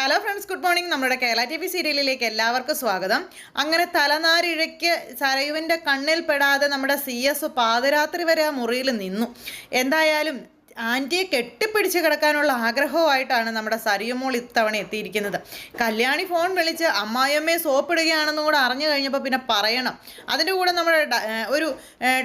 Hello friends good morning നമ്മുടെ Kerala T V സീരിയലിലേക്ക് എല്ലാവർക്കും സ്വാഗതം. അങ്ങനെ തലനാരിഴയ്ക്ക് സരയുവിന്റെ കണ്ണിൽ പെടാതെ നമ്മുടെ സി എസ് പാതിരാത്രി വരെ ആ മുറിയിൽ നിന്നു. എന്തായാലും ആന്റിയെ കെട്ടിപ്പിടിച്ച് കിടക്കാനുള്ള ആഗ്രഹവുമായിട്ടാണ് നമ്മുടെ സരിയമോൾ ഇത്തവണ എത്തിയിരിക്കുന്നത്. കല്യാണി ഫോൺ വിളിച്ച് അമ്മായിയമ്മയെ സോപ്പിടുകയാണെന്നും കൂടെ അറിഞ്ഞു കഴിഞ്ഞപ്പോൾ പിന്നെ പറയണം. അതിന്റെ കൂടെ നമ്മുടെ ഒരു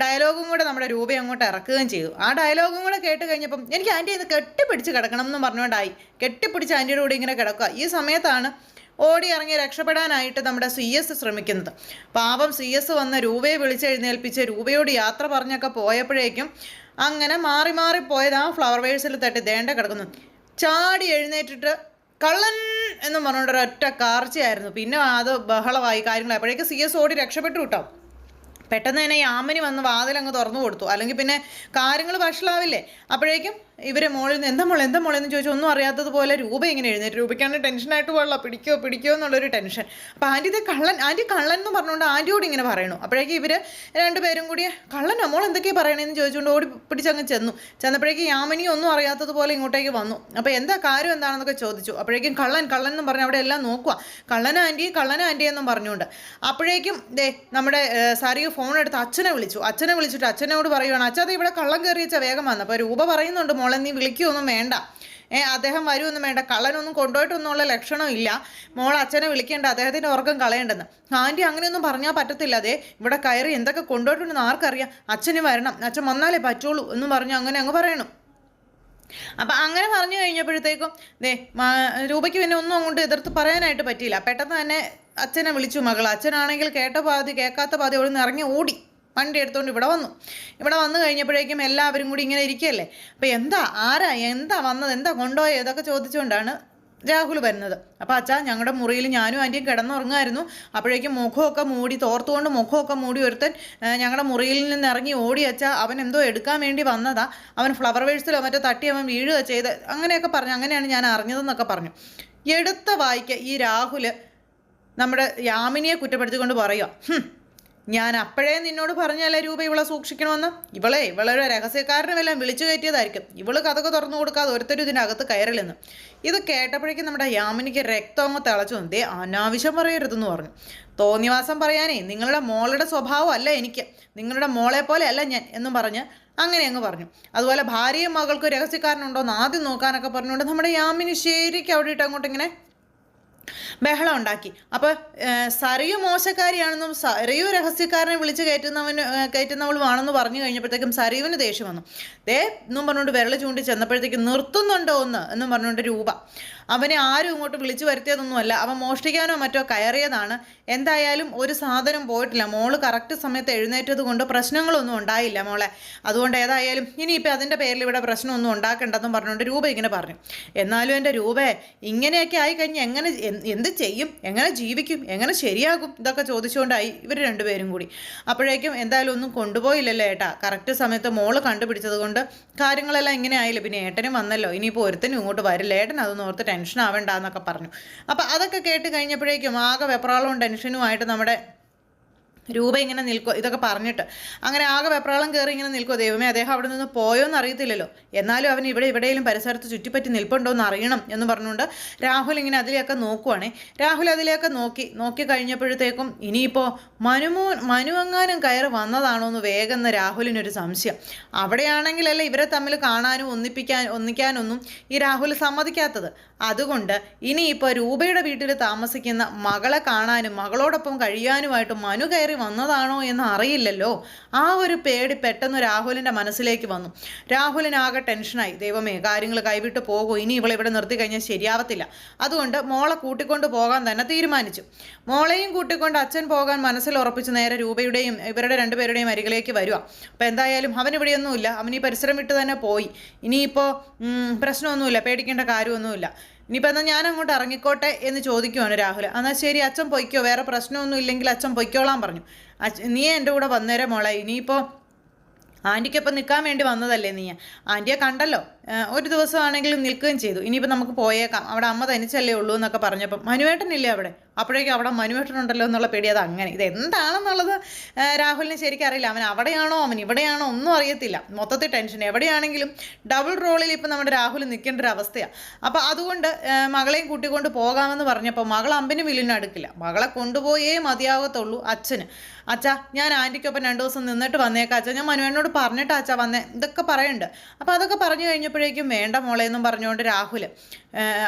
ഡയലോഗും കൂടെ നമ്മുടെ രൂപ അങ്ങോട്ട് ഇറക്കുകയും ചെയ്തു. ആ ഡയലോഗും കൂടെ കേട്ട് കഴിഞ്ഞപ്പം എനിക്ക് ആന്റി ഇത് കെട്ടിപ്പിടിച്ച് കിടക്കണം എന്ന് പറഞ്ഞുകൊണ്ടായി. കെട്ടിപ്പിടിച്ച് ആന്റിയുടെ കൂടെ ഇങ്ങനെ കിടക്കുക. ഈ സമയത്താണ് ഓടി ഇറങ്ങി രക്ഷപ്പെടാനായിട്ട് നമ്മുടെ സി എസ് ശ്രമിക്കുന്നത്. പാപം സി എസ് വന്ന് രൂപയെ വിളിച്ചെഴുന്നേൽപ്പിച്ച് രൂപയോട് യാത്ര പറഞ്ഞൊക്കെ പോയപ്പോഴേക്കും അങ്ങനെ മാറി മാറി പോയത് ആ ഫ്ലവർ വേഴ്സിൽ തട്ടി ദേണ്ട കിടക്കുന്നു. ചാടി എഴുന്നേറ്റിട്ട് കള്ളൻ എന്ന് പറഞ്ഞുകൊണ്ട് ഒറ്റ കാർച്ചയായിരുന്നു. പിന്നെ അത് ബഹളമായി. കാര്യങ്ങൾ അപ്പോഴേക്ക് സി എസ് ഓടി രക്ഷപ്പെട്ടു കിട്ടാം. പെട്ടെന്ന് തന്നെ യാമിനി വന്ന് വാതിലങ്ങ് തുറന്നു കൊടുത്തു. അല്ലെങ്കിൽ പിന്നെ കാര്യങ്ങൾ വഷളാവില്ലേ? അപ്പോഴേക്കും ഇവരെ മോളിൽ നിന്ന് എന്താ മോളെ എന്താ മോളെ? എന്ന് ചോദിച്ചാൽ ഒന്നും അറിയാത്തതുപോലെ രൂപ ഇങ്ങനെ എഴുന്നേറ്റ്. രൂപയ്ക്കാണ് ടെൻഷനായിട്ട് പോലുള്ള പിടിക്കോ പിടിക്കോ എന്നുള്ളൊരു ടെൻഷൻ അപ്പോൾ ആന്റി ഇത് കള്ളൻ ആന്റി കള്ളൻ എന്ന് പറഞ്ഞുകൊണ്ട് ആന്റിയോട് ഇങ്ങനെ പറയണു. അപ്പോഴേക്കും ഇവർ രണ്ടുപേരും കൂടി കള്ളനോ മോൾ എന്തൊക്കെയാണ് പറയണേന്ന്? ചോദിച്ചുകൊണ്ട് ഓടി പിടിച്ചങ്ങ് ചെന്നു. ചെന്നപ്പോഴേക്കും യാമിനി ഒന്നും അറിയാത്തതുപോലെ ഇങ്ങോട്ടേക്ക് വന്നു. അപ്പോൾ എന്താ കാര്യം എന്താണെന്നൊക്കെ ചോദിച്ചു. അപ്പോഴേക്കും കള്ളൻ കള്ളൻ എന്ന് പറഞ്ഞ് അവിടെ എല്ലാം നോക്കുക കള്ളൻ ആന്റി കള്ളൻ ആന്റി എന്നും പറഞ്ഞുകൊണ്ട്. അപ്പോഴേക്കും ദേ നമ്മുടെ സരിയു ഫോൺ എടുത്ത് അച്ഛനെ വിളിച്ചു. അച്ഛനെ വിളിച്ചിട്ട് അച്ഛനോട് പറയുവാണ് അച്ഛാ ഇവിടെ കള്ളം കയറിയിച്ച വേഗം വന്നു. അപ്പോൾ രൂപ പറയുന്നുണ്ട് മോളെ നീ വിളിക്കുകയൊന്നും വേണ്ട. ഏ അദ്ദേഹം വരുമൊന്നും വേണ്ട. കള്ളനൊന്നും കൊണ്ടുപോയിട്ടൊന്നുമുള്ള ലക്ഷണം ഇല്ല. മോൾ അച്ഛനെ വിളിക്കേണ്ട. അദ്ദേഹത്തിന്റെ ഉറക്കം കളയേണ്ടെന്ന്. ആന്റി അങ്ങനെയൊന്നും പറഞ്ഞാൽ പറ്റത്തില്ല. അതെ ഇവിടെ കയറി എന്തൊക്കെ കൊണ്ടുപോയിട്ടുണ്ടെന്ന് ആർക്കറിയാം. അച്ഛന് വരണം. അച്ഛൻ വന്നാലേ പറ്റുള്ളൂ എന്ന് പറഞ്ഞ് അങ്ങനെ അങ്ങ് പറയണം. അപ്പം അങ്ങനെ പറഞ്ഞു കഴിഞ്ഞപ്പോഴത്തേക്കും ദേ രൂപയ്ക്ക് പിന്നെ ഒന്നും അങ്ങോട്ട് എതിർത്ത് പറയാനായിട്ട് പറ്റിയില്ല. പെട്ടെന്ന് തന്നെ അച്ഛനെ വിളിച്ചു മകൾ അച്ഛനാണെങ്കിൽ കേട്ട പാതി കേൾക്കാത്ത പാതി അവിടെ നിന്ന് ഇറങ്ങി ഓടി. വണ്ടി എടുത്തുകൊണ്ട് ഇവിടെ വന്നു. ഇവിടെ വന്നു കഴിഞ്ഞപ്പോഴേക്കും എല്ലാവരും കൂടി ഇങ്ങനെ ഇരിക്കുകയല്ലേ? അപ്പോൾ എന്താ ആരാ എന്താ വന്നത് എന്താ കൊണ്ടുപോയത്? ഇതൊക്കെ ചോദിച്ചുകൊണ്ടാണ് രാഹുൽ വരുന്നത്. അപ്പോൾ അച്ഛാ ഞങ്ങളുടെ മുറിയിൽ ഞാനും ആന്റിയും കിടന്നുറങ്ങുമായിരുന്നു അപ്പോഴേക്കും മുഖമൊക്കെ മൂടി തോർത്തുകൊണ്ട് മുഖമൊക്കെ മൂടി ഒരുത്തൻ ഞങ്ങളുടെ മുറിയിൽ നിന്ന് ഇറങ്ങി ഓടി അച്ഛാ അവൻ എന്തോ എടുക്കാൻ വേണ്ടി വന്നതാ. അവൻ ഫ്ലവർ വേഴ്സിലോ മറ്റോ തട്ടി അവൻ വീഴുക ചെയ്ത് അങ്ങനെയൊക്കെ പറഞ്ഞു. അങ്ങനെയാണ് ഞാൻ അറിഞ്ഞതെന്നൊക്കെ പറഞ്ഞു. എടുത്ത വായിക്ക ഈ രാഹുൽ നമ്മുടെ യാമിനിയെ കുറ്റപ്പെടുത്തിക്കൊണ്ട് പറയുക "ഹും, ഞാൻ അപ്പോഴേ നിന്നോട് പറഞ്ഞല്ലേ രൂപ ഇവളെ സൂക്ഷിക്കണമെന്ന്? ഇവളെ ഇവളൊരു രഹസ്യക്കാരനുമെല്ലാം വിളിച്ചു കയറ്റിയതായിരിക്കും. ഇവൾ കഥക തുറന്നു കൊടുക്കാതെ ഒരുത്തരും ഇതിനകത്ത് കയറില്ലെന്ന് ഇത് കേട്ടപ്പോഴേക്കും നമ്മുടെ യാമിനിക്ക് രക്തം അങ്ങ് തിളച്ചു. ദേ അനാവശ്യം പറയരുതെന്ന് പറഞ്ഞു. തോന്നിവാസം പറയാനേ നിങ്ങളുടെ മോളുടെ സ്വഭാവം അല്ല എനിക്ക്. നിങ്ങളുടെ മോളെ പോലെ അല്ല ഞാൻ എന്നും പറഞ്ഞ് അങ്ങനെ അങ്ങ് പറഞ്ഞു. അതുപോലെ ഭാര്യയും മകൾക്കും രഹസ്യക്കാരനുണ്ടോ എന്ന് ആദ്യം നോക്കാനൊക്കെ പറഞ്ഞുകൊണ്ട് നമ്മുടെ യാമിനി ശരിക്കും അവിടെ ഇട്ട് അങ്ങോട്ട് ഇങ്ങനെ ബഹളം ഉണ്ടാക്കി. അപ്പോൾ സറിയു മോശക്കാരിയാണെന്നും സറിയു രഹസ്യക്കാരനെ വിളിച്ച് കയറ്റുന്നവന് കയറ്റുന്നവളുമാണെന്ന് പറഞ്ഞു കഴിഞ്ഞപ്പോഴത്തേക്കും സറിയുവിന് ദേഷ്യം വന്നു. ദേ എന്നും പറഞ്ഞുകൊണ്ട് വിരൽ ചൂണ്ടി ചെന്നപ്പോഴത്തേക്കും നിർത്തുന്നുണ്ടോ ഒന്ന് എന്നും പറഞ്ഞുകൊണ്ട് രൂപ. അവനെ ആരും ഇങ്ങോട്ട് വിളിച്ചു വരുത്തിയതൊന്നുമല്ല. അവൻ മോഷ്ടിക്കാനോ മറ്റോ കയറിയതാണ്. എന്തായാലും ഒരു സാധനം പോയിട്ടില്ല. മോൾ കറക്റ്റ് സമയത്ത് എഴുന്നേറ്റത് കൊണ്ട് പ്രശ്നങ്ങളൊന്നും ഉണ്ടായില്ല മോളെ. അതുകൊണ്ട് ഏതായാലും ഇനിയിപ്പോൾ അതിന്റെ പേരിൽ ഇവിടെ പ്രശ്നമൊന്നും ഉണ്ടാക്കേണ്ടെന്നും പറഞ്ഞുകൊണ്ട് രൂപ ഇങ്ങനെ പറഞ്ഞു. എന്നാലും എന്റെ രൂപേ ഇങ്ങനെയൊക്കെ ആയിക്കഴിഞ്ഞാൽ എങ്ങനെ എന്ത് ചെയ്യും? എങ്ങനെ ജീവിക്കും? എങ്ങനെ ശരിയാകും? ഇതൊക്കെ ചോദിച്ചുകൊണ്ടായി ഇവർ രണ്ടുപേരും കൂടി. അപ്പോഴേക്കും എന്തായാലും ഒന്നും കൊണ്ടുപോയില്ലല്ലോ ഏട്ടാ. കറക്റ്റ് സമയത്ത് മോൾ കണ്ടുപിടിച്ചത് കൊണ്ട് കാര്യങ്ങളെല്ലാം ഇങ്ങനെ ആയില്ല? പിന്നെ ഏട്ടനും വന്നല്ലോ. ഇനിയിപ്പോൾ ഒരുത്തനും ഇങ്ങോട്ട് വരില്ല. ഏട്ടൻ അതൊന്നും ഓർത്ത് ടെൻഷൻ ആവേണ്ട എന്നൊക്കെ പറഞ്ഞു. അപ്പോൾ അതൊക്കെ കേട്ട് കഴിഞ്ഞപ്പോഴേക്കും ആകെ വെപ്രാളവും ടെൻഷനുമായിട്ട് നമ്മുടെ രൂപ ഇങ്ങനെ നിൽക്കുക ഇതൊക്കെ പറഞ്ഞിട്ട്. അങ്ങനെ ആകെ വെപ്രാളം കയറി ഇങ്ങനെ നിൽക്കുക ദൈവമേ അദ്ദേഹം അവിടെ നിന്ന് പോയോ എന്ന് അറിയത്തില്ലല്ലോ. എന്നാലും അവൻ ഇവിടെ എവിടെയെങ്കിലും പരിസരത്ത് ചുറ്റിപ്പറ്റി നിൽപ്പുണ്ടോ എന്ന് അറിയണം എന്ന് പറഞ്ഞുകൊണ്ട് രാഹുൽ ഇങ്ങനെ അതിലെയൊക്കെ നോക്കുവാണേ. രാഹുൽ അതിലെയൊക്കെ നോക്കി നോക്കി കഴിഞ്ഞപ്പോഴത്തേക്കും ഇനിയിപ്പോൾ മനുമോ മനുവെങ്ങാനും കയറി വന്നതാണോ എന്ന് വേഗം രാഹുലിനൊരു സംശയം. അവിടെയാണെങ്കിലല്ല ഇവരെ തമ്മിൽ കാണാനും ഒന്നിപ്പിക്കാൻ ഒന്നിക്കാനൊന്നും ഈ രാഹുൽ സമ്മതിക്കാത്തത്. അതുകൊണ്ട് ഇനിയിപ്പോൾ രൂപയുടെ വീട്ടിൽ താമസിക്കുന്ന മകളെ കാണാനും മകളോടൊപ്പം കഴിയാനുമായിട്ട് മനു കയറി വന്നതാണോ എന്ന് അറിയില്ലല്ലോ. ആ ഒരു പേടി പെട്ടെന്ന് രാഹുലിന്റെ മനസ്സിലേക്ക് വന്നു. രാഹുലിനാകെ ടെൻഷനായി ദൈവമേ കാര്യങ്ങൾ കൈവിട്ട് പോകും. ഇനി ഇവളെ ഇവിടെ നിർത്തി കഴിഞ്ഞാൽ ശരിയാവത്തില്ല. അതുകൊണ്ട് മോളെ കൂട്ടിക്കൊണ്ട് പോകാൻ തന്നെ തീരുമാനിച്ചു. മോളെയും കൂട്ടിക്കൊണ്ട് അച്ഛൻ പോകാൻ മനസ്സിൽ ഉറപ്പിച്ച് നേരെ രൂപയുടെയും ഇവരുടെ രണ്ടുപേരുടെയും അരികിലേക്ക് വരിക അപ്പോൾ എന്തായാലും അവൻ ഇവിടെയൊന്നുമില്ല. അവൻ ഈ പരിസരം വിട്ട് തന്നെ പോയി. ഇനിയിപ്പോൾ പ്രശ്നമൊന്നുമില്ല. പേടിക്കേണ്ട കാര്യമൊന്നുമില്ല. ഇനിയിപ്പോൾ എന്നാൽ ഞാൻ അങ്ങോട്ട് ഇറങ്ങിക്കോട്ടെ എന്ന് ചോദിക്കുവാണ് രാഹുൽ. എന്നാൽ ശരി അച്ഛൻ പൊയ്ക്കോ വേറെ പ്രശ്നമൊന്നും ഇല്ലെങ്കിൽ അച്ഛൻ പൊയ്ക്കോളാൻ പറഞ്ഞു. നീ എന്റെ കൂടെ വന്നേരെ മോളെ ഇനിയിപ്പോൾ ആന്റിക്കൊപ്പം നിൽക്കാൻ വേണ്ടി വന്നതല്ലേ നീ? ആന്റിയെ കണ്ടല്ലോ. ഒരു ദിവസമാണെങ്കിലും നിൽക്കുകയും ചെയ്തു. ഇനിയിപ്പോൾ നമുക്ക് പോയേക്കാം. അവിടെ അമ്മ തനിച്ചല്ലേ ഉള്ളൂ എന്നൊക്കെ പറഞ്ഞപ്പം. മനുവേട്ടനില്ലേ അവിടെ? അപ്പോഴേക്കും അവിടെ മനുവേട്ടനുണ്ടല്ലോ എന്നുള്ള പേടി അത് അങ്ങനെ. ഇത് എന്താണെന്നുള്ളത് രാഹുലിന് ശരിക്കും അറിയില്ല. അവൻ അവിടെയാണോ അവൻ ഇവിടെയാണോ ഒന്നും അറിയത്തില്ല. മൊത്തത്തിൽ ടെൻഷൻ. എവിടെയാണെങ്കിലും ഡബിൾ റോളിൽ ഇപ്പം നമ്മുടെ രാഹുൽ നിൽക്കേണ്ട ഒരു അവസ്ഥയാണ് അപ്പോൾ അതുകൊണ്ട് മകളെയും കൂട്ടിക്കൊണ്ട് പോകാമെന്ന് പറഞ്ഞപ്പോൾ മകൾ അമ്പിന് വില്ലിന് അടുക്കില്ല. മകളെ കൊണ്ടുപോയേ മതിയാകത്തുള്ളൂ അച്ഛന്. അച്ഛാ ഞാൻ ആന്റിക്കൊപ്പം രണ്ട് ദിവസം നിന്നിട്ട് വന്നേക്കാം അച്ഛാ. ഞാൻ മനുവേനോട് പറഞ്ഞിട്ടാ അച്ഛാ വന്നേ. ഇതൊക്കെ പറയുന്നുണ്ട് അപ്പോൾ അതൊക്കെ പറഞ്ഞു കഴിഞ്ഞപ്പോഴേക്കും വേണ്ട മോളെ എന്നും പറഞ്ഞുകൊണ്ട് രാഹുൽ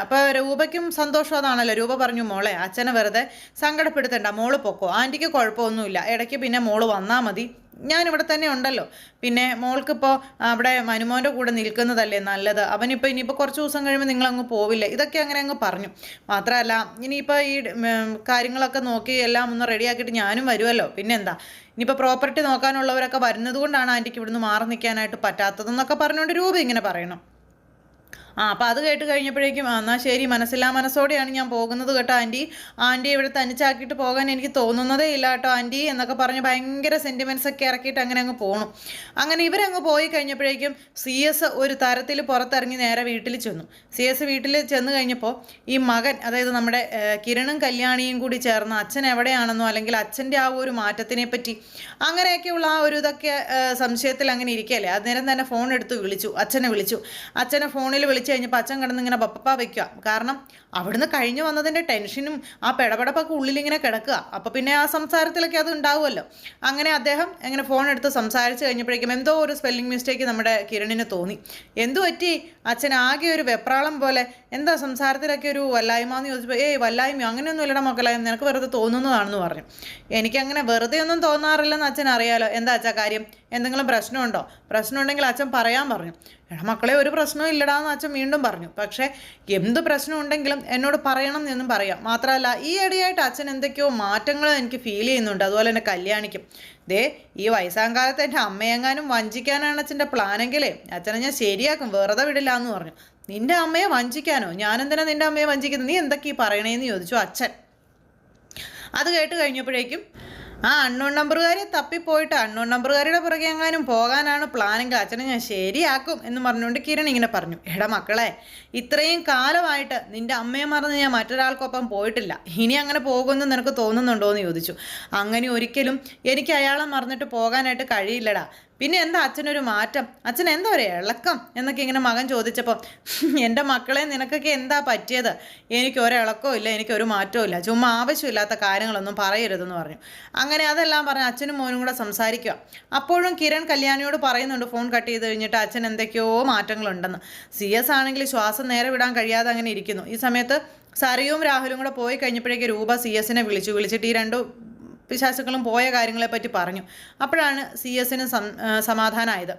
അപ്പോൾ രൂപയ്ക്കും സന്തോഷം അതാണല്ലോ. രൂപ പറഞ്ഞു മോളെ അച്ഛനെ വെറുതെ സങ്കടപ്പെടുത്തണ്ട. മോൾ പൊക്കോ. ആന്റിക്ക് കുഴപ്പമൊന്നുമില്ല. ഇടയ്ക്ക് പിന്നെ മോൾ വന്നാൽ മതി. ഞാനിവിടെ തന്നെ ഉണ്ടല്ലോ. പിന്നെ മോൾക്കിപ്പോൾ അവിടെ മനുമോന്റെ കൂടെ നിൽക്കുന്നതല്ലേ നല്ലത്. അവനിപ്പോൾ ഇനിയിപ്പോൾ കുറച്ച് ദിവസം കഴിയുമ്പോൾ നിങ്ങളങ്ങ് പോവില്ല. ഇതൊക്കെ അങ്ങനെ അങ്ങ് പറഞ്ഞു. മാത്രമല്ല ഇനിയിപ്പോൾ ഈ കാര്യങ്ങളൊക്കെ നോക്കി എല്ലാം ഒന്ന് റെഡിയാക്കിയിട്ട് ഞാനും വരുമല്ലോ പിന്നെന്താ? ഇനിയിപ്പോൾ പ്രോപ്പർട്ടി നോക്കാനുള്ളവരൊക്കെ വരുന്നത് കൊണ്ടാണ് ആന്റിക്ക് ഇവിടുന്ന് മാറി നിൽക്കാനായിട്ട് പറ്റാത്തതെന്നൊക്കെ പറഞ്ഞുകൊണ്ട് രൂപ ഇങ്ങനെ പറയണം. ആ അപ്പോൾ അത് കേട്ട് കഴിഞ്ഞപ്പോഴേക്കും എന്നാൽ ശരി മനസ്സില്ലാ മനസ്സോടെയാണ് ഞാൻ പോകുന്നത് കേട്ടോ ആന്റി ആന്റി ഇവിടെ തനിച്ചാക്കിയിട്ട് പോകാൻ എനിക്ക് തോന്നുന്നതേ ഇല്ല കേട്ടോ ആന്റി എന്നൊക്കെ പറഞ്ഞ് ഭയങ്കര സെന്റിമെന്റ്സ് ഒക്കെ ഇറക്കിയിട്ട് അങ്ങനെ അങ്ങ് പോകണം അങ്ങനെ ഇവരങ്ങ് പോയി കഴിഞ്ഞപ്പോഴേക്കും സി എസ് ഒരു തരത്തിൽ പുറത്തിറങ്ങി നേരെ വീട്ടിൽ ചെന്നു. സി എസ് വീട്ടിൽ ചെന്ന് കഴിഞ്ഞപ്പോൾ ഈ മകൻ അതായത് നമ്മുടെ കിരണും കല്യാണിയും കൂടി ചേർന്ന് അച്ഛൻ എവിടെയാണെന്നോ അല്ലെങ്കിൽ അച്ഛന്റെ ആ ഒരു മാറ്റത്തിനെ പറ്റി അങ്ങനെയൊക്കെയുള്ള ആ ഒരു ഇതൊക്കെ സംശയത്തിൽ അങ്ങനെ ഇരിക്കുകയല്ലേ? അന്നേരം തന്നെ ഫോൺ എടുത്ത് വിളിച്ചു അച്ഛനെ വിളിച്ചു. അച്ഛനെ ഫോണിൽ വിളിച്ചു കഴിഞ്ഞപ്പോൾ അച്ഛൻ കിടന്ന് ഇങ്ങനെ പപ്പ വയ്ക്കുക കാരണം അവിടുന്ന് കഴിഞ്ഞു വന്നതിന്റെ ടെൻഷനും ആ പിടപെടപ്പൊക്കെ ഉള്ളിലിങ്ങനെ കിടക്കുക. അപ്പോൾ പിന്നെ ആ സംസാരത്തിലൊക്കെ അത് ഉണ്ടാവുമല്ലോ. അങ്ങനെ അദ്ദേഹം ഇങ്ങനെ ഫോൺ എടുത്ത് സംസാരിച്ച് കഴിഞ്ഞപ്പോഴേക്കും എന്തോ ഒരു സ്പെല്ലിംഗ് മിസ്റ്റേക്ക് നമ്മുടെ കിരണിന് തോന്നി. എന്തു പറ്റി? അച്ഛൻ ആകെ ഒരു വെപ്രാളം പോലെ എന്താ സംസാരത്തിലൊക്കെ ഒരു വല്ലായ്മ എന്ന് ചോദിച്ചപ്പോൾ ഏയ് വല്ലായ്മ അങ്ങനെയൊന്നും ഇല്ലട മക്കളെ. നിനക്ക് വെറുതെ തോന്നുന്നതാണെന്ന് പറഞ്ഞു. എനിക്കങ്ങനെ വെറുതെ ഒന്നും തോന്നാറില്ലെന്ന് അച്ഛൻ അറിയാലോ എന്താ അച്ഛാ കാര്യം? എന്തെങ്കിലും പ്രശ്നമുണ്ടോ? പ്രശ്നമുണ്ടെങ്കിൽ അച്ഛൻ പറയാൻ പറഞ്ഞു. എടാ മക്കളെ ഒരു പ്രശ്നവും ഇല്ലടാന്ന് അച്ഛൻ വീണ്ടും പറഞ്ഞു. പക്ഷേ എന്ത് പ്രശ്നം ഉണ്ടെങ്കിലും എന്നോട് പറയണം എന്നും പറയാം. മാത്രമല്ല ഈ ഇടയായിട്ട് അച്ഛൻ എന്തൊക്കെയോ മാറ്റങ്ങൾ എനിക്ക് ഫീൽ ചെയ്യുന്നുണ്ട്. അതുപോലെ തന്നെ കല്യാണിക്കും. ദേ ഈ വയസ്സാം കാലത്ത് എന്റെ അമ്മയെങ്ങാനും വഞ്ചിക്കാനാണ് അച്ഛന്റെ പ്ലാനെങ്കിലേ അച്ഛനെ ഞാൻ ശരിയാക്കും. വെറുതെ വിടില്ല എന്ന് പറഞ്ഞു. നിന്റെ അമ്മയെ വഞ്ചിക്കാനോ? ഞാനെന്തിനാ നിന്റെ അമ്മയെ വഞ്ചിക്കുന്നത്? നീ എന്തൊക്കെ ഈ പറയണേന്ന് ചോദിച്ചു അച്ഛൻ. അത് കേട്ട് കഴിഞ്ഞപ്പോഴേക്കും ആ അണ്ണൂൺ നമ്പറുകാരെ തപ്പിപ്പോയിട്ട് അണ്ണൂൺ നമ്പറുകാരുടെ പുറകെ എങ്ങാനും പോകാനാണ് പ്ലാനെങ്കിൽ അച്ഛനെ ഞാൻ ശരിയാക്കും എന്ന് പറഞ്ഞുകൊണ്ട് കിരൺ ഇങ്ങനെ പറഞ്ഞു. എടാ മക്കളെ ഇത്രയും കാലമായിട്ട് നിന്റെ അമ്മയെ മറന്ന് ഞാൻ മറ്റൊരാൾക്കൊപ്പം പോയിട്ടില്ല. ഇനി അങ്ങനെ പോകുമെന്ന് നിനക്ക് തോന്നുന്നുണ്ടോ എന്ന് ചോദിച്ചു. അങ്ങനെ ഒരിക്കലും എനിക്ക് അയാളെ മറന്നിട്ട് പോകാനായിട്ട് കഴിയില്ലടാ. പിന്നെ എന്താ അച്ഛനൊരു മാറ്റം? അച്ഛൻ എന്താ ഒരു ഇളക്കം? എന്നൊക്കെ ഇങ്ങനെ മകൻ ചോദിച്ചപ്പോൾ എന്റെ മക്കളെ നിനക്കൊക്കെ എന്താ പറ്റിയത്? എനിക്ക് ഒരിളക്കവും ഇല്ല എനിക്ക് ഒരു മാറ്റവും ഇല്ല. ചുമ്മാ ആവശ്യമില്ലാത്ത കാര്യങ്ങളൊന്നും പറയരുതെന്ന് പറഞ്ഞു. അങ്ങനെ അതെല്ലാം പറഞ്ഞ് അച്ഛനും മോനും കൂടെ സംസാരിക്കുക അപ്പോഴും കിരൺ കല്യാണിയോട് പറയുന്നുണ്ട് ഫോൺ കട്ട് ചെയ്ത് കഴിഞ്ഞിട്ട് അച്ഛൻ എന്തൊക്കെയോ മാറ്റങ്ങളുണ്ടെന്ന്. സി എസ് ആണെങ്കിൽ ശ്വാസം നേരെ വിടാൻ കഴിയാതെ അങ്ങനെ ഇരിക്കുന്നു. ഈ സമയത്ത് സറിയും രാഹുലും കൂടെ പോയി കഴിഞ്ഞപ്പോഴേക്ക് രൂപ സി എസിനെ വിളിച്ചു. വിളിച്ചിട്ട് ഈ രണ്ട് പിശാചുക്കളും പോയ കാര്യങ്ങളെപ്പറ്റി പറഞ്ഞു. അപ്പോഴാണ് സി എസിന് സമാധാനമായത്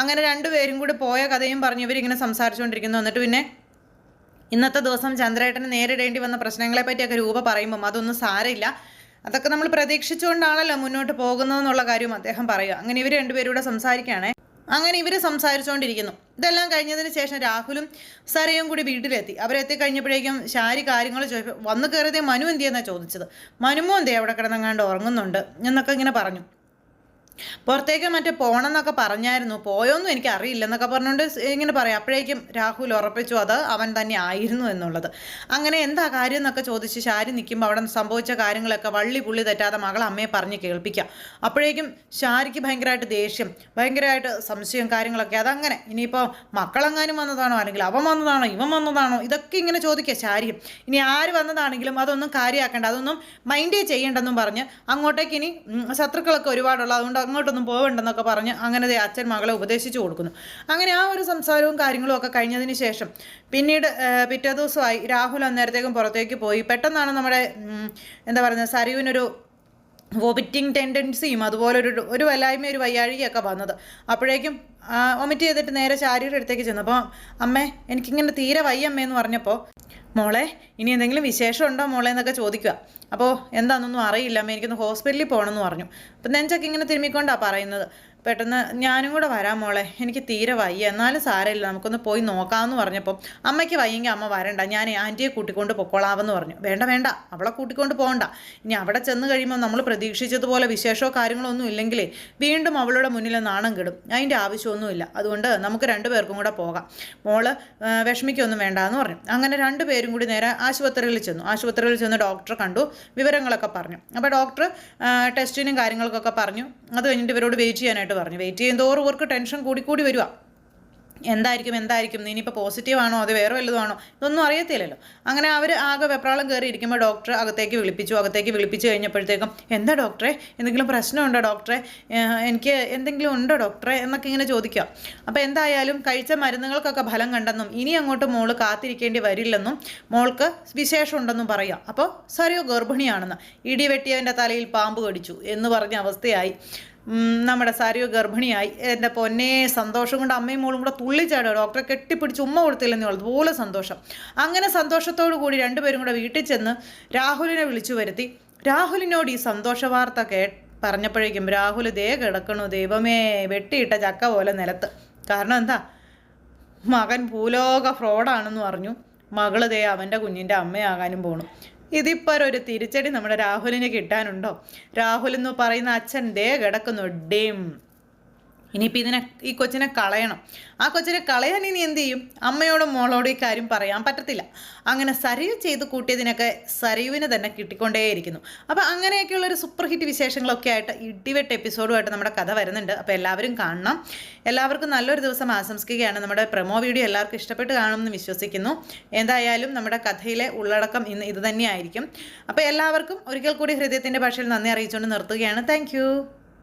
അങ്ങനെ രണ്ടുപേരും കൂടി പോയ കഥയും പറഞ്ഞ്. ഇവരിങ്ങനെ സംസാരിച്ചുകൊണ്ടിരിക്കുന്നു. എന്നിട്ട് പിന്നെ ഇന്നത്തെ ദിവസം ചന്ദ്രേട്ടന് നേരിടേണ്ടി വന്ന പ്രശ്നങ്ങളെപ്പറ്റിയൊക്കെ രൂപ പറയുമ്പം അതൊന്നും സാരമില്ല. അതൊക്കെ നമ്മൾ പ്രതീക്ഷിച്ചുകൊണ്ടാണല്ലോ മുന്നോട്ട് പോകുന്നതെന്നുള്ള കാര്യം അദ്ദേഹം പറയുക. അങ്ങനെ ഇവർ രണ്ടുപേരും കൂടെ സംസാരിക്കുകയാണേ. അങ്ങനെ ഇവർ സംസാരിച്ചുകൊണ്ടിരിക്കുന്നു. ഇതെല്ലാം കഴിഞ്ഞതിന് ശേഷം രാഹുലും സരയും കൂടി വീട്ടിലെത്തി. അവരെത്തി കഴിഞ്ഞപ്പോഴേക്കും ശാരി കാര്യങ്ങൾ ചോദിച്ചു വന്നു കയറിയതേ മനു എന്തിയെന്നാണ് ചോദിച്ചത്? മനുമോ എന്തേ അവിടെ കിടന്നങ്ങാണ്ട് ഉറങ്ങുന്നുണ്ട് എന്നൊക്കെ ഇങ്ങനെ പറഞ്ഞു. പുറത്തേക്ക് മറ്റേ പോകണം എന്നൊക്കെ പറഞ്ഞായിരുന്നു. പോയോന്നും എനിക്ക് അറിയില്ല എന്നൊക്കെ പറഞ്ഞുകൊണ്ട് ഇങ്ങനെ പറയാം. അപ്പോഴേക്കും രാഹുൽ ഉറപ്പിച്ചു അത് അവൻ തന്നെ ആയിരുന്നു എന്നുള്ളത്. അങ്ങനെ എന്താ കാര്യം എന്നൊക്കെ ചോദിച്ച് ശാരി നിൽക്കുമ്പോൾ അവിടെ സംഭവിച്ച കാര്യങ്ങളൊക്കെ വള്ളി പുള്ളി തെറ്റാതെ മകൾ അമ്മയെ പറഞ്ഞ് കേൾപ്പിക്കാം. അപ്പോഴേക്കും ശാരിക്ക് ഭയങ്കരമായിട്ട് ദേഷ്യം ഭയങ്കരമായിട്ട് സംശയം കാര്യങ്ങളൊക്കെ. അതങ്ങനെ ഇനിയിപ്പോൾ മക്കളെങ്ങാനും വന്നതാണോ? അല്ലെങ്കിൽ അവൻ വന്നതാണോ? ഇവൻ വന്നതാണോ? ഇതൊക്കെ ഇങ്ങനെ ചോദിക്കുക ശാരിയും ഇനി ആര് വന്നതാണെങ്കിലും അതൊന്നും കാര്യമാക്കേണ്ട. അതൊന്നും മൈൻഡേ ചെയ്യേണ്ടെന്നും പറഞ്ഞ് അങ്ങോട്ടേക്ക് ഇനി ശത്രുക്കളൊക്കെ ഒരുപാടുള്ള. അതുകൊണ്ട് അങ്ങോട്ടൊന്നും പോകണ്ടെന്നൊക്കെ പറഞ്ഞ് അങ്ങനെ അച്ഛൻ മകളെ ഉപദേശിച്ചു കൊടുക്കുന്നു. അങ്ങനെ ആ ഒരു സംസാരവും കാര്യങ്ങളും ഒക്കെ കഴിഞ്ഞതിന് ശേഷം പിന്നീട് പിറ്റേ ദിവസമായി രാഹുൽ അന്നേരത്തേക്കും പുറത്തേക്ക് പോയി. പെട്ടെന്നാണ് നമ്മുടെ എന്താ പറയുന്നത് സരുവിനൊരു വോമിറ്റിംഗ് ടെൻഡൻസിയും അതുപോലെ ഒരു ഒരു വല്ലായ്മ ഒരു വയ്യാഴികയൊക്കെ വന്നത്. അപ്പോഴേക്കും വൊമിറ്റ് ചെയ്തിട്ട് നേരെ ശാരിയുടെ അടുത്തേക്ക് ചെന്നു. അപ്പോൾ അമ്മേ എനിക്കിങ്ങനെ തീരെ വയ്യമ്മേ എന്ന് പറഞ്ഞപ്പോൾ മോളെ ഇനി എന്തെങ്കിലും വിശേഷം ഉണ്ടോ മോളെ എന്നൊക്കെ ചോദിക്കുക. അപ്പോൾ എന്താണെന്നൊന്നും അറിയില്ല. അമ്മ എനിക്കൊന്ന് ഹോസ്പിറ്റലിൽ പോകണമെന്ന് പറഞ്ഞു. അപ്പം നെഞ്ചൊക്കെ ഇങ്ങനെ തിരുമ്മിക്കൊണ്ടാണ് പറയുന്നത്. പെട്ടെന്ന് ഞാനും കൂടെ വരാം മോളെ. എനിക്ക് തീരെ വയ്യ. എന്നാലും സാരമില്ല. നമുക്കൊന്ന് പോയി നോക്കാമെന്ന് പറഞ്ഞപ്പോൾ അമ്മയ്ക്ക് വയ്യെങ്കിൽ അമ്മ വരണ്ട. ഞാൻ ആന്റിയെ കൂട്ടിക്കൊണ്ട് പൊക്കോളാമെന്ന് പറഞ്ഞു. വേണ്ട വേണ്ട. അവളെ കൂട്ടിക്കൊണ്ട് പോകണ്ട ഇനി അവിടെ ചെന്ന് കഴിയുമ്പോൾ നമ്മൾ പ്രതീക്ഷിച്ചതുപോലെ വിശേഷമോ കാര്യങ്ങളോ ഒന്നും ഇല്ലെങ്കിലേ വീണ്ടും അവളുടെ മുന്നിൽ നാണം കിടും. അതിന്റെ ആവശ്യമൊന്നുമില്ല. അതുകൊണ്ട് നമുക്ക് രണ്ടുപേർക്കും കൂടെ പോകാം. മോൾ വിഷമിക്കൊന്നും വേണ്ട എന്ന് പറഞ്ഞു. അങ്ങനെ രണ്ടുപേരും കൂടി നേരെ ആശുപത്രിയിൽ ചെന്നു. ആശുപത്രിയിൽ ചെന്ന് ഡോക്ടറെ കണ്ടു. വിവരങ്ങളൊക്കെ പറഞ്ഞു. അപ്പോൾ ഡോക്ടർ ടെസ്റ്റിനും കാര്യങ്ങൾക്കൊക്കെ പറഞ്ഞു. അത് കഴിഞ്ഞിട്ട് ഇവരോട് വെയിറ്റ് ചെയ്യാനായിട്ട് പറഞ്ഞു. വെയിറ്റ് ചെയ്യുന്നതോറും ഇവർക്ക് ടെൻഷൻ കൂടിക്കൂടി കൂടി വരിക. എന്തായിരിക്കും എന്തായിരിക്കും? ഇനിയിപ്പോൾ പോസിറ്റീവ് ആണോ? അത് വേറെ വല്ലതുമാണോ ഇതൊന്നും അറിയത്തില്ലല്ലോ. അങ്ങനെ അവർ ആകെ വെപ്രാളം കയറി ഇരിക്കുമ്പോൾ ഡോക്ടർ അകത്തേക്ക് വിളിപ്പിച്ചു അകത്തേക്ക് വിളിപ്പിച്ചു കഴിഞ്ഞപ്പോഴത്തേക്കും എന്താ ഡോക്ടറെ എന്തെങ്കിലും പ്രശ്നമുണ്ടോ ഡോക്ടറെ എനിക്ക് എന്തെങ്കിലും ഉണ്ടോ ഡോക്ടറെ എന്നൊക്കെ ഇങ്ങനെ ചോദിക്കുക. അപ്പോൾ എന്തായാലും കഴിച്ച മരുന്നുകൾക്കൊക്കെ ഫലം കണ്ടെന്നും ഇനി അങ്ങോട്ട് മോൾ കാത്തിരിക്കേണ്ടി വരില്ലെന്നും മോൾക്ക് വിശേഷമുണ്ടെന്നും പറയാം അപ്പോൾ സരിയോ ഗർഭിണിയാണെന്ന് ഇടി വെട്ടിയവന്റെ തലയിൽ പാമ്പ് കടിച്ചു എന്ന് പറഞ്ഞ അവസ്ഥയായി. നമ്മുടെ സാരിയോ ഗർഭിണിയായി. എന്റെ പൊന്നെ സന്തോഷം കൊണ്ട് അമ്മയും മോളും കൂടെ തുള്ളിച്ചാടുക ഡോക്ടറെ കെട്ടിപ്പിടിച്ച് ഉമ്മ കൊടുത്തില്ലെന്നേ അതുപോലെ സന്തോഷം. അങ്ങനെ സന്തോഷത്തോടു കൂടി രണ്ടുപേരും കൂടെ വീട്ടിൽ ചെന്ന് രാഹുലിനെ വിളിച്ചു വരുത്തി. രാഹുലിനോട് ഈ സന്തോഷ വാർത്ത കേ പറഞ്ഞപ്പോഴേക്കും രാഹുൽ ദേ കിടക്കണു ദൈവമേ വെട്ടിയിട്ട ചക്ക പോലെ നിലത്ത്. കാരണം എന്താ? മകൻ ഭൂലോക ഫ്രോഡാണെന്ന് പറഞ്ഞു. മകൾ ദേ അവന്റെ കുഞ്ഞിന്റെ അമ്മയാകാനും പോണു. ഇതിപ്പോൾ ഒരു തിരിച്ചടി നമ്മുടെ രാഹുലിന് കിട്ടാനുണ്ടോ? രാഹുൽ എന്ന് പറയുന്ന അച്ഛൻ ദേ കിടക്കുന്നു. ഡേം. ഇനിയിപ്പോൾ ഇതിനെ ഈ കൊച്ചിനെ കളയണം. ആ കൊച്ചിനെ കളയാൻ ഇനി എന്ത് ചെയ്യും? അമ്മയോടും മോളോടും ഈ കാര്യം പറയാൻ പറ്റത്തില്ല. അങ്ങനെ സരയു ചെയ്ത് കൂട്ടിയതിനൊക്കെ സരയുവിന് തന്നെ കിട്ടിക്കൊണ്ടേയിരിക്കുന്നു. അപ്പോൾ അങ്ങനെയൊക്കെയുള്ളൊരു സൂപ്പർ ഹിറ്റ് വിശേഷങ്ങളൊക്കെ ആയിട്ട് ഇടിവെട്ട് എപ്പിസോഡുമായിട്ട് നമ്മുടെ കഥ വരുന്നുണ്ട്. അപ്പോൾ എല്ലാവരും കാണണം. എല്ലാവർക്കും നല്ലൊരു ദിവസം ആശംസിക്കുകയാണ്. നമ്മുടെ പ്രൊമോ വീഡിയോ എല്ലാവർക്കും ഇഷ്ടപ്പെട്ട് കാണുമെന്ന് വിശ്വസിക്കുന്നു. എന്തായാലും നമ്മുടെ കഥയിലെ ഉള്ളടക്കം ഇന്ന് ഇത് തന്നെയായിരിക്കും. അപ്പോൾ എല്ലാവർക്കും ഒരിക്കൽ കൂടി ഹൃദയത്തിന്റെ ഭാഷയിൽ നന്ദി അറിയിച്ചുകൊണ്ട് നിർത്തുകയാണ്. താങ്ക്